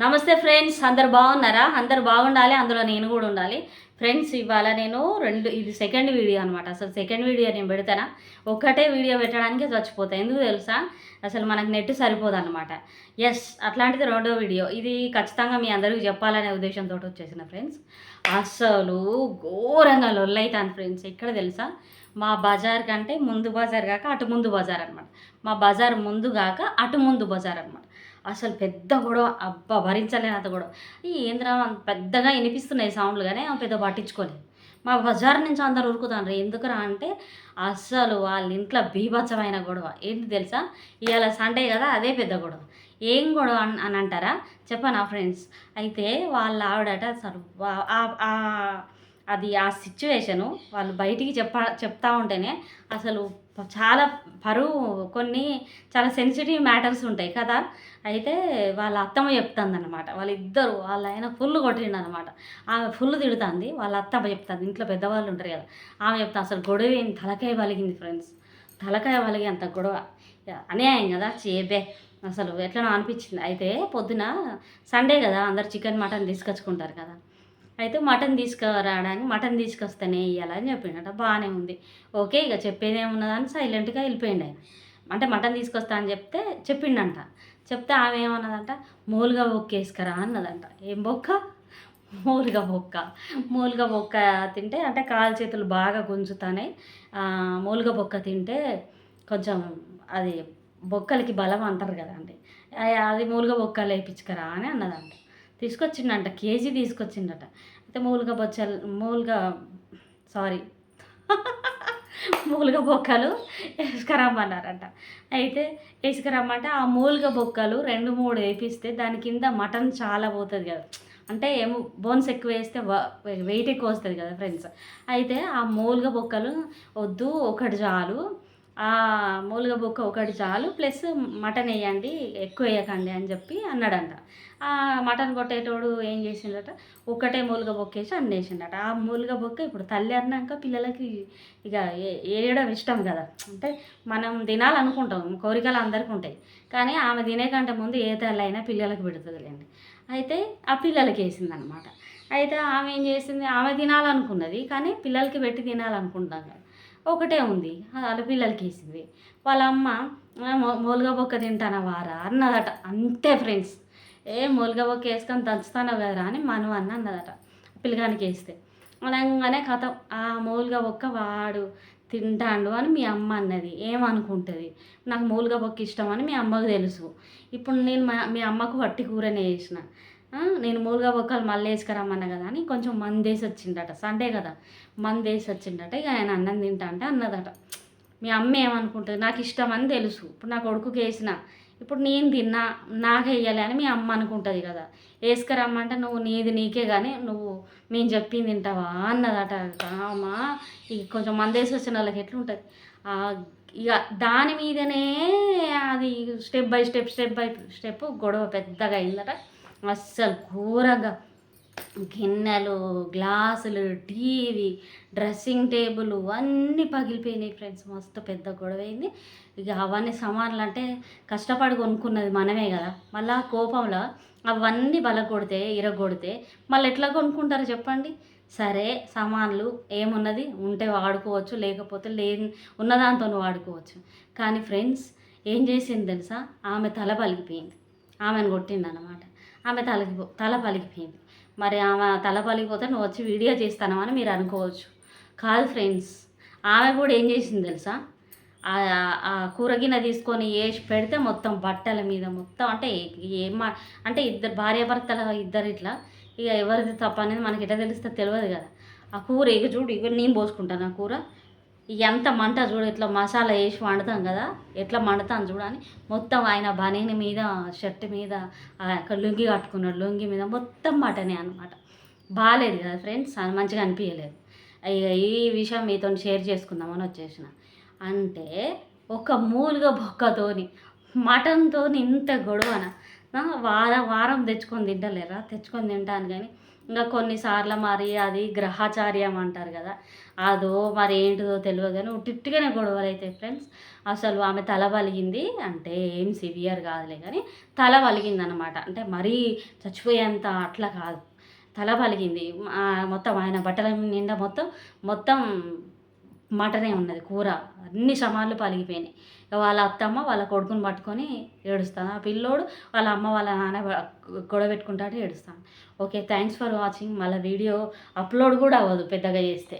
నమస్తే ఫ్రెండ్స్ అందరు బాగున్నారా? అందరు బాగుండాలి అందులో నేను కూడా ఉండాలి. ఫ్రెండ్స్ ఇవాళ నేను రెండు ఇది సెకండ్ వీడియో అనమాట అసలు సెకండ్ వీడియో నేను పెడతానా? ఒక్కటే వీడియో పెట్టడానికి చచ్చిపోతా. ఎందుకు తెలుసా? అసలు మనకు నెట్ సరిపోదు అనమాట ఎస్ అట్లాంటిది రెండో వీడియో ఇది ఖచ్చితంగా మీ అందరికీ చెప్పాలనే ఉద్దేశంతో వచ్చేసిన ఫ్రెండ్స్. అసలు ఘోరంగా లొల్లైతాను ఫ్రెండ్స్. ఎక్కడ తెలుసా? మా బజార్ కంటే ముందు బజార్ కాక అటు ముందు బజార్ అనమాట మా బజార్ ముందు కాక అటు ముందు బజార్ అనమాట అసలు పెద్ద గొడవ. అబ్బా భరించలేనంత అంత గొడవ. ఈ ఏంద్రా పెద్దగా వినిపిస్తున్నాయి సౌండ్లు కానీ పెద్ద పట్టించుకోలేదు. మా బజార్ నుంచి అందరు ఉరుకుతాను ఎందుకురా అంటే అస్సలు వాళ్ళ ఇంట్లో బీభత్సమైన గొడవ. ఏంటి తెలుసా? ఇవాళ సండే కదా అదే పెద్ద గొడవ. ఏం గొడవ అన్- అని అంటారా? చెప్పనా ఫ్రెండ్స్ అయితే వాళ్ళ ఆవిడట అసలు అది ఆ సిచ్యువేషను వాళ్ళు బయటికి చెప్ప చెప్తా ఉంటేనే అసలు చాలా పరువు కొన్ని చాలా సెన్సిటివ్ మ్యాటర్స్ ఉంటాయి కదా. అయితే వాళ్ళ అత్తమ్మ చెప్తుంది అనమాట వాళ్ళిద్దరు వాళ్ళ ఆయన ఫుల్ కొట్టిండు అనమాట ఆమె ఫుల్ తిడుతుంది వాళ్ళ అత్తమ్మ చెప్తుంది. ఇంట్లో పెద్దవాళ్ళు ఉంటారు కదా ఆమె చెప్తా అసలు గొడవ ఏం తలకాయ పలిగింది ఫ్రెండ్స్ తలకాయ పలిగి అంత గొడవ. అన్యాయం కదా చేబే. అసలు ఎట్లనో అనిపించింది. అయితే పొద్దున సండే కదా అందరు చికెన్ మటన్ తీసుకొచ్చుకుంటారు కదా. అయితే మటన్ తీసుకురావడానికి మటన్ తీసుకొస్తేనే ఇవ్వాలని చెప్పిండట. బాగానే ఉంది. ఓకే ఇక చెప్పేది ఏమున్నదని సైలెంట్గా వెళ్ళిపోయిండు ఆయన. అంటే మటన్ తీసుకొస్తా అని చెప్తే చెప్పిండంట. చెప్తే ఆమె ఏమన్నదంట? మూలుగా బొక్కేసుకరా అన్నదంట. ఏం బొక్క? మూలుగా బొక్క. మూలుగా బొక్క తింటే అంటే కాలు చేతులు బాగా గుంజుతానే మూలుగా బొక్క తింటే కొంచెం అది బొక్కలకి బలం అంటారు కదండి అది మూలుగా బొక్క లేపించుకరా అని అన్నదంట. తీసుకొచ్చిండంట కేజీ తీసుకొచ్చిండట. అయితే మూలుగా బొచ్చలు మూలుగా సారీ మూలుగా బొక్కలు వేసుకురమ్మన్నారంట. అయితే వేసుకురమ్మంటే ఆ మూలుగా బొక్కలు రెండు మూడు వేపిస్తే దాని కింద మటన్ చాలా పోతుంది కదా. అంటే ఏమో బోన్స్ ఎక్కువ వేస్తే వెయిట్ ఎక్కువ వస్తుంది కదా ఫ్రెండ్స్. అయితే ఆ మూలుగా బొక్కలు వద్దు ఒకటి చాలు. మూలుగా బొక్క ఒకటి చాలు ప్లస్ మటన్ వేయండి ఎక్కువ వేయకండి అని చెప్పి అన్నాడంట. ఆ మటన్ కొట్టేటోడు ఏం చేసిండట? ఒకటే మూలుగా బొక్క వేసి అన్నేసిండట ఆ మూలుగా బొక్క ఇప్పుడు తల్లి అన్నాక పిల్లలకి ఇక ఏ- వేయడం ఇష్టం కదా. అంటే మనం తినాలనుకుంటాం కోరికలు అందరికీ ఉంటాయి. కానీ ఆమె తినే కంటే ముందు ఏ తల్లి అయినా పిల్లలకు పెడుతుందిలేండి. అయితే ఆ పిల్లలకి వేసింది అనమాట అయితే ఆమె ఏం చేసింది? ఆమె తినాలనుకున్నది కానీ పిల్లలకి పెట్టి తినాలనుకుంటాం కదా. ఒకటే ఉంది. వాళ్ళ పిల్లలకి వేసింది వాళ్ళ అమ్మ మూలుగా బొక్క తింటానా వారా? అన్నదట. అంతే ఫ్రెండ్స్. ఏ మూలుగా బొక్క వేసుకొని దంచుతానో కదరా? అని మనం అన్న అన్నదట. పిల్లగానికి వేస్తే. అనగానే కథ. ఆ మూలుగా బొక్క వాడు తింటాడు అని మీ అమ్మ అన్నది. ఏమనుకుంటుంది? నాకు మూలుగా బొక్క ఇష్టం అని మీ అమ్మకు తెలుసు. ఇప్పుడు నేను మా మీ అమ్మకు వట్టి కూరనే వేసిన. నేను మూలుగా బొక్కలు మళ్ళీ వేసుకురమ్మన్నా కదా అని కొంచెం మందేసి వచ్చిండట సండే కదా. మందేసి వచ్చిండట ఇక ఆయన అన్నం తింటా అంటే అన్నదట. మీ అమ్మ ఏమనుకుంటుంది? నాకు ఇష్టం అని తెలుసు. ఇప్పుడు నా కొడుకుకి వేసిన. ఇప్పుడు నేను తిన్నా నాకు వేయాలి అని మీ అమ్మ అనుకుంటుంది కదా. వేసుకురమ్మంటే నువ్వు నీది నీకే కానీ నువ్వు మేము చెప్పింది తింటావా అన్నదట అమ్మా ఇక కొంచెం మందేసి వచ్చిన వాళ్ళకి ఎట్లుంటుంది? ఇక దాని మీదనే అది step by step step by step గొడవ పెద్దగా అయిందట. అస్సలు ఘోరంగా గిన్నెలు గ్లాసులు టీవీ డ్రెస్సింగ్ టేబుల్ అన్నీ పగిలిపోయినాయి ఫ్రెండ్స్. మస్తు పెద్ద గొడవ అయింది ఇక అవన్నీ సామాన్లు అంటే కష్టపడి కొనుక్కున్నది మనమే కదా. మళ్ళీ కోపంలో అవన్నీ బలగొడితే ఇరగొడితే మళ్ళీ ఎట్లా కొనుక్కుంటారో చెప్పండి? సరే సామాన్లు ఏమున్నది? ఉంటే వాడుకోవచ్చు లేకపోతే లే ఉన్నదాంతో వాడుకోవచ్చు. కానీ ఫ్రెండ్స్ ఏం చేసింది తెలుసా? ఆమె తల పలిగిపోయింది ఆమెను కొట్టింది అనమాట ఆమె తలకి తల పలికిపోయింది. మరి ఆమె తల పలికిపోతే నువ్వు వచ్చి వీడియో చేస్తాను అని మీరు అనుకోవచ్చు. కాదు ఫ్రెండ్స్ ఆమె కూడా ఏం చేసింది తెలుసా? ఆ- కూరగిన తీసుకొని వేసి పెడితే మొత్తం బట్టల మీద మొత్తం అంటే ఏం అంటే ఇద్దరు భార్యాభర్తల ఇద్దరు ఇట్లా ఇక ఎవరిది తప్ప అనేది మనకి ఎట్లా తెలిస్తే తెలియదు కదా. ఆ కూర ఇక చూడు ఇక నేను పోసుకుంటాను ఆ కూర. ఎంత మంట చూడు ఇట్లా మసాలా వేసి వండుతాం కదా ఎట్లా మండుతాను చూడని మొత్తం ఆయన బనీని మీద షర్ట్ మీద ఆ యొక్క లుంగి కట్టుకున్నాడు. లుంగి మీద మొత్తం మటనే అనమాట బాగాలేదు కదా ఫ్రెండ్స్ అది మంచిగా అనిపించలేదు ఈ విషయం మీతో షేర్ చేసుకుందామని వచ్చేసిన. అంటే ఒక మూలుగా బొక్కతోని మటన్తో ఇంత గొడవన? వారం వారం తెచ్చుకొని తింటలేరా? తెచ్చుకొని తింటాను కానీ ఇంకా కొన్నిసార్లు మరి అది గ్రహచార్యం అంటారు కదా అదో మరి ఏంటిదో తెలియదు కానీ ఉట్టిట్టుగానే గొడవలు అవుతాయి ఫ్రెండ్స్ అసలు ఆమె తల పలిగింది అంటే ఏం సివియర్ కాదులే కానీ తల వలిగింది అనమాట అంటే మరీ చచ్చిపోయేంత అట్లా కాదు. తల పలిగింది. మొత్తం ఆయన బట్టల నిండా మొత్తం మొత్తం మటనే ఉన్నది కూర. అన్ని సమాన్లు పలిగిపోయినాయి. వాళ్ళ అత్తమ్మ వాళ్ళ కొడుకుని పట్టుకొని ఏడుస్తాను ఆ పిల్లోడు వాళ్ళ అమ్మ వాళ్ళ నాన్న గొడవ పెట్టుకుంటాడు ఏడుస్తాను ఓకే థ్యాంక్స్ ఫర్ వాచింగ్. మళ్ళీ వీడియో అప్లోడ్ కూడా అవ్వదు పెద్దగా చేస్తే.